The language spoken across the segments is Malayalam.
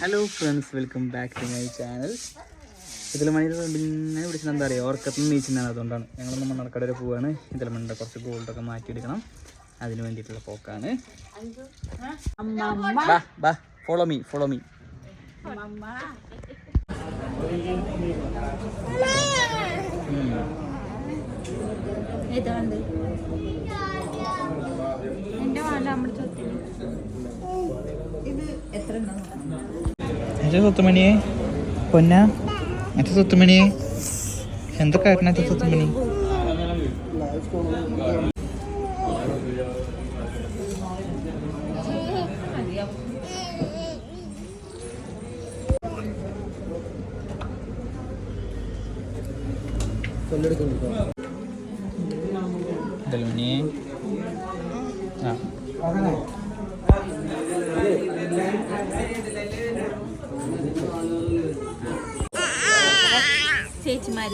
Hello friends welcome back to my channel ഇതിൽ മണിയുടെ പിന്നെ വിളിച്ചത് എന്താ പറയുക ഓർക്കത്തിൽ നിന്ന് നീച്ചുന്നതാണ്. അതുകൊണ്ടാണ് ഞങ്ങൾ നമ്മൾ നടക്കടയിൽ പോവുകയാണ് ഇതിൽ മണ്ണിന്റെ കുറച്ച് ഗോൾഡൊക്കെ മാറ്റിയെടുക്കണം. അതിന് വേണ്ടിയിട്ടുള്ള പോക്കാണ്. ബാ ബാ ഫോളോ മീ ഫോളോ മീ എന്റെ വാല നമ്മുടെ ഇത് എത്ര എന്റെ സ്വത്തുമണിയെ. പൊന്ന? എന്റെ സ്വത്തുമണിയെ. എന്താ കാരണം എന്റെ സ്വത്തുമണി? ആ.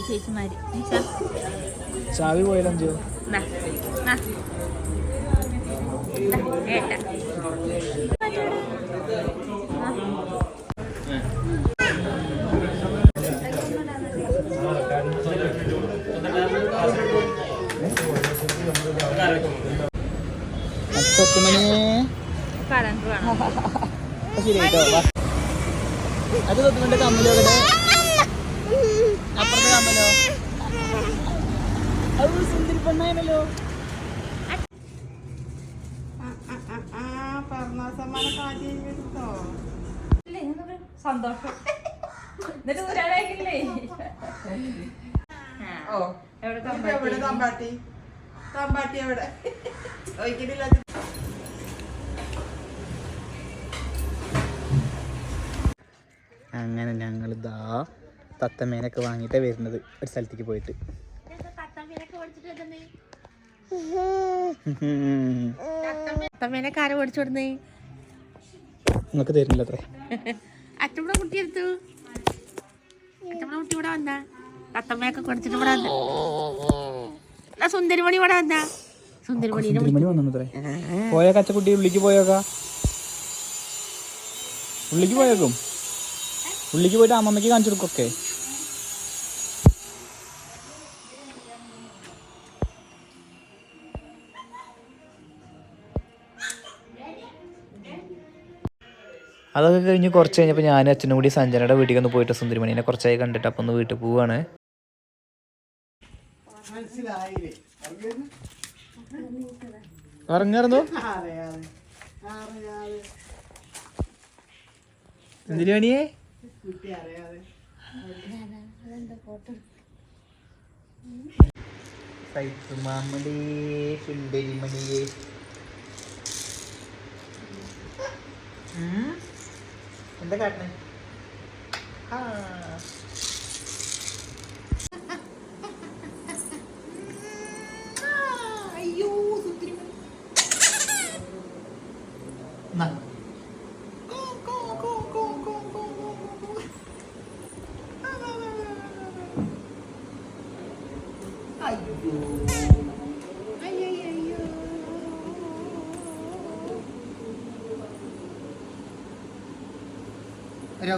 ചേച്ചിമാര് ചേച്ചിമാര്. ചാവി പോയാലോ നാ, നാ. ദാ, ഏട്ടാ. അത് സുന്ദരി പെണ്ണായല്ലോ സന്തോഷം. എന്നിട്ട് ഓ എവിടെ എവിടെ തമ്പാട്ടി? തമ്പാട്ടി എവിടെ? ഒരിക്കലില്ല അങ്ങനെ ഞങ്ങളിതാ ഇതാ തത്തമ്മേനൊക്കെ വാങ്ങിയിട്ടാ വരുന്നത് ഒരു സ്ഥലത്തേക്ക് പോയിട്ട്. നിങ്ങൾക്ക് തരുന്നില്ല അത്രേ അറ്റമ്മടെ കുട്ടി എടുത്തു. അറ്റമ്മടെ കുട്ടി ഇവിടെ വന്നാ. അത്തമ്മയൊക്കെ കൊടുത്തിട്ട് ഇവിടെ വന്ന. എന്നാ സുന്ദരിമണി ഇവിടെ വന്നാ. സുന്ദരിമണീനെ വിളി- മണി വന്നു അത്രേ പോയ കച്ചക്കുട്ടി? ഉള്ളിക്ക് പോയേക്കാ? ഉള്ളിക്ക് പോയേക്കും. ഉള്ളിക്ക് പോയിട്ട് അമ്മമ്മയ്ക്ക് കാണിച്ചു കൊടുക്കൊക്കെ. അതൊക്കെ കഴിഞ്ഞ് കുറച്ച് കഴിഞ്ഞപ്പോൾ ഞാൻ അച്ഛനും കൂടി സഞ്ജനയുടെ വീട്ടിൽ ഒന്ന് പോയിട്ട് സുന്ദരിമണിനെ കുറച്ചായി കണ്ടിട്ട് അപ്പം ഒന്ന് വീട്ടിൽ പോവാണ്. അറിയാതെ. സുന്ദരിമണിയെ? കുട്ടി അറിയാതെ സൈത്തുമാമടി സുന്ദരിമണിയെ. എന്താ കാട്ടണേ? അയ്യോ സുത്തിരി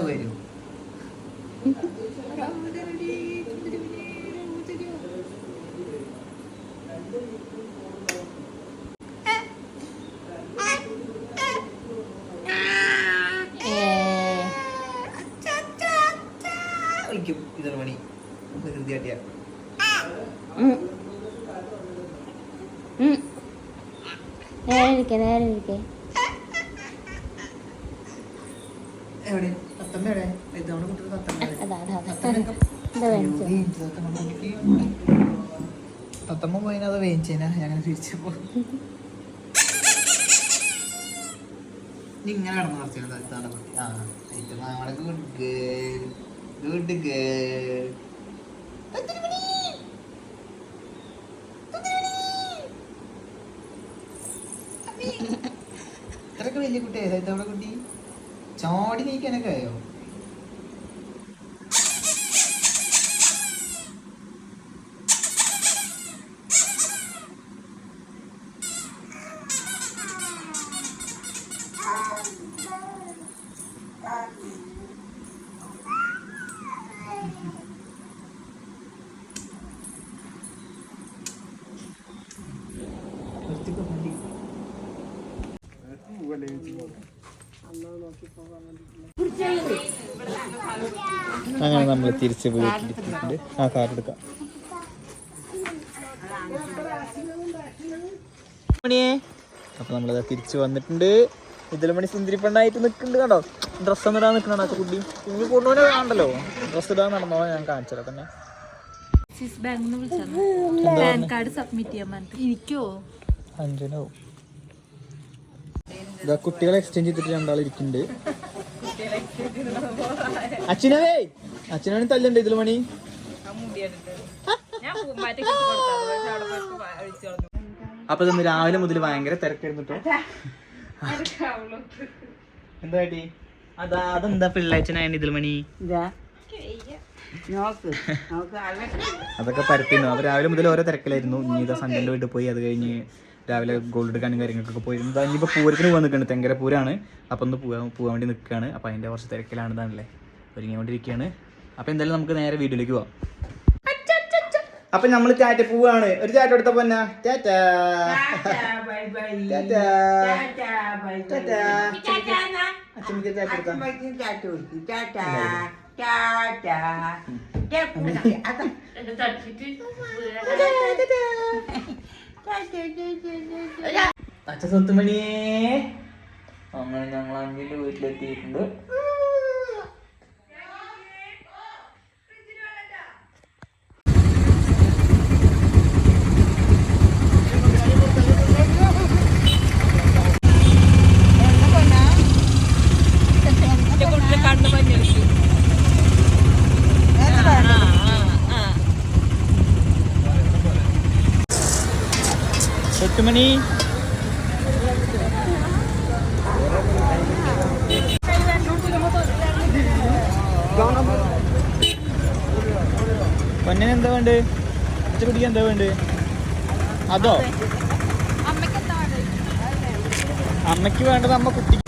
വരൂ. ഇതൊരു മണി. ഇരിക്കെ എവിടെ തത്തമ്മ എവിടെ ഇതവിടെ കുട്ടികൾ തത്തമ്മ എവിടെ? അതാ അതാ അതാ തത്തമ്മയൊക്കെ എന്താ വേണിച്ചോ ഈ തത്തമ്മ പോയിന് അത് വേവിച്ചേനാ ഞാൻ തിരിച്ചപ്പോ ഇങ്ങനെ കിടന്ന് മറിച്ചിട്ടുണ്ട് ഇതാണ് കുട്ടി ആ ഇത് നമ്മളെ ഗുഡ് ഗേൾ ഗുഡ് ഗേൾ ഇത്രയൊക്കെ വലിയ കുട്ടിയായി? ഇതവിടെ കുട്ടി? ചാടി നീക്കാനൊക്കെ ആയോ? അങ്ങനെ നമ്മൾ തിരിച്ച് വീട്ടിലെത്തിയിട്ടുണ്ട്. ആ കാർഡ് എടുക്കാം. മണിയെ അപ്പൊ നമ്മളത് തിരിച്ചു വന്നിട്ടുണ്ട്. ഇതിൽ മണി സുന്ദരി പെണ്ണായിട്ട് നിൽക്കുന്നുണ്ട് കണ്ടോ? ഡ്രസ്സ് ഒന്നും ഇടാൻ നിൽക്കണോ കുട്ടി കുഞ്ഞു കൊണ്ടുപോലെ കാണണ്ടല്ലോ. ഡ്രസ്സ് ഇടാൻ നടന്നോ ഞാൻ കാണിച്ചത് തന്നെ. ബാങ്ക് പാൻ കാർഡ് സബ്മിറ്റ് ചെയ്യാൻ എനിക്കോ? അഞ്ചനോ ഇതാ കുട്ടികളെ എക്സ്ചേഞ്ച് ചെയ്തിട്ട് രണ്ടാൾ ഇരിക്കുന്നുണ്ട്. അച്ഛനവേ അച്ഛനാണ് തല്ലുണ്ട് ഇതിൽ മണി. അപ്പൊ ഇന്ന് രാവിലെ മുതൽ ഭയങ്കര തിരക്കായിരുന്നു കേട്ടോ എന്താ പറ്റി അതാ അതെന്താ പിള്ളേച്ചനായ ഇതിൽ മണി? അതൊക്കെ പരത്തിന്നു. അപ്പൊ രാവിലെ മുതൽ ഓരോ തിരക്കിലായിരുന്നു. ഇനി ഇതാ സൺഡേന്റെ വീട്ടിൽ പോയി. അത് കഴിഞ്ഞ് രാവിലെ ഗോൾഡ് എടുക്കാനും കാര്യങ്ങൾക്കൊക്കെ പോയിരുന്നു. ഇതാ ഇനിയിപ്പോ പൂരത്തിന് പോകാൻ നിൽക്കുന്നുണ്ട് തെങ്കര പൂരാണ് അപ്പോൾ ഒന്ന് പോകാൻ പോകാൻ വേണ്ടി നിൽക്കുകയാണ് അപ്പൊ അതിന്റെ കുറച്ച് തിരക്കിലാണ് ഇതാണല്ലേ. ഒരുങ്ങിക്കൊണ്ടിരിക്കുകയാണ്. അപ്പൊ എന്തായാലും നമുക്ക് നേരെ വീട്ടിലേക്ക് പോവാം. അപ്പൊ നമ്മൾ ചാറ്റ പോവാണ്. ഒരു ചാറ്റ എടുത്ത പൊന്ന? അച്ഛമ്മക്ക് ചാറ്റ എടുത്താ അച്ഛ സ്വത്തുമണിയേ. അങ്ങനെ ഞങ്ങൾ അഞ്ചിന്റെ വീട്ടിലെത്തിയിട്ടുണ്ട്. സ്വത്തുമണി പൊന്നിന് എന്താ വേണ്ട അച്ഛ എന്താ വേണ്ട അതോ? അമ്മയ്ക്ക് വേണ്ടത് അമ്മ കുട്ടി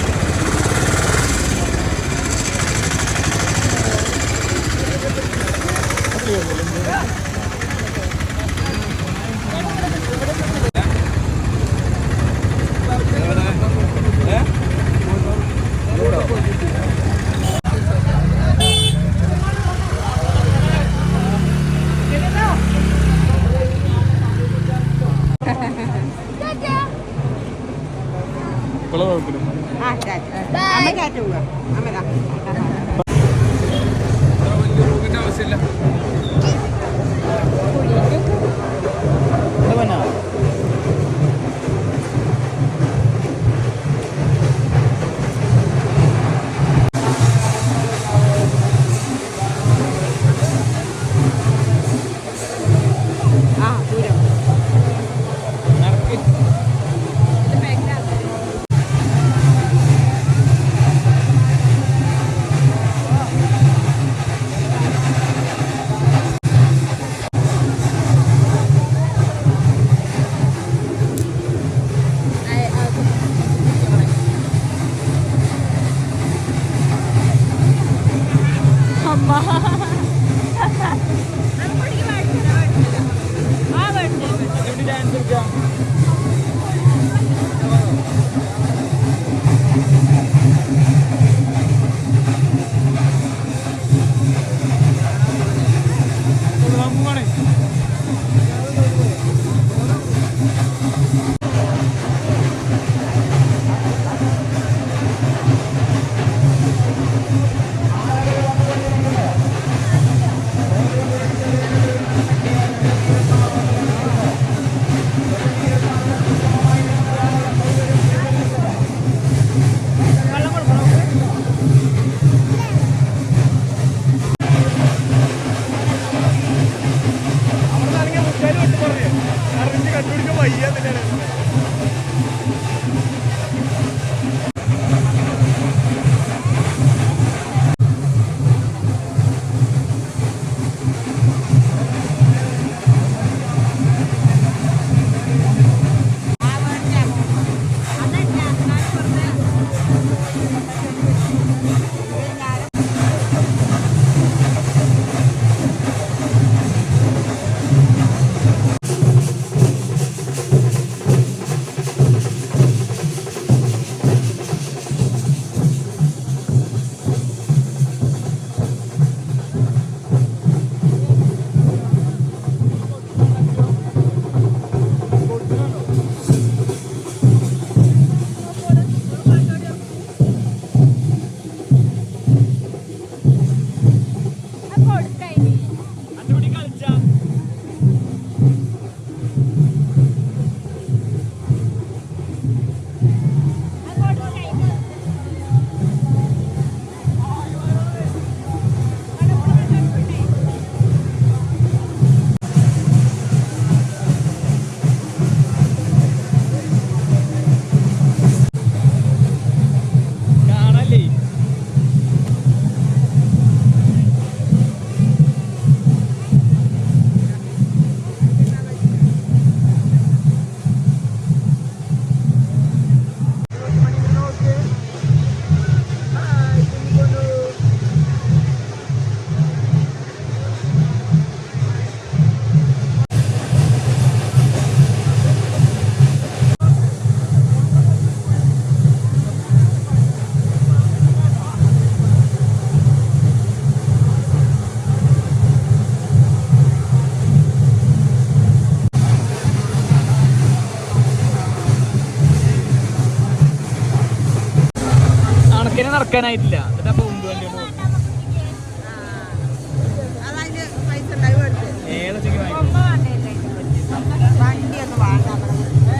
തുറക്കാനായിട്ടില്ല എന്നിട്ട് അപ്പൊ ഉന്ത് വണ്ടി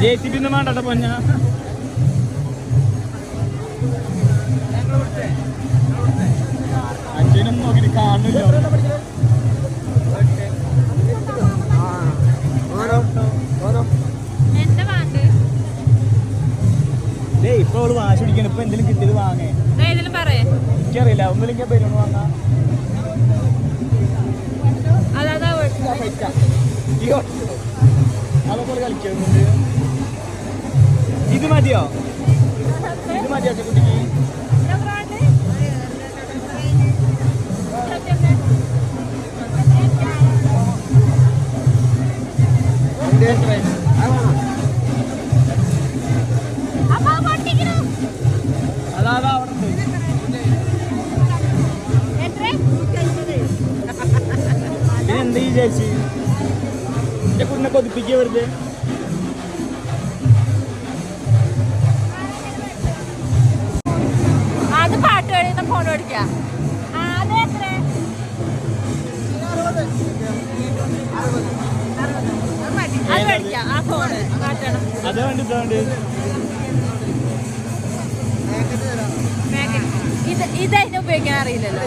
ജെ സി ബി വേണ്ട പൊന്ന. അച്ഛനും നോക്കിട്ട് കാണില്ല എനിക്കറിയില്ല. ഒന്നില്ലെങ്കിൽ ബലൂൺ വാങ്ങാം. അതൊക്കെ കളിക്കുന്നുണ്ട് ഇത് മതിയോ? ഇത് മതിയോ കുട്ടിക്ക് കഴിയുന്ന അടിക്കാം അത് വേണ്ടി ഇതാ ഇതായിട്ട് ഉപയോഗിക്കാൻ അറിയില്ലല്ലോ.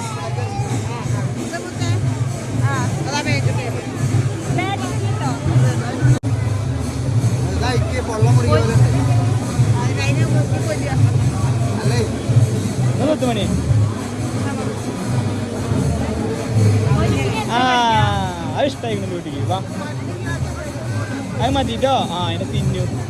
അത് വീട്ടിലേക്ക് വാ. അത് മതിട്ടോ? ആ അതിനെ തിന്നു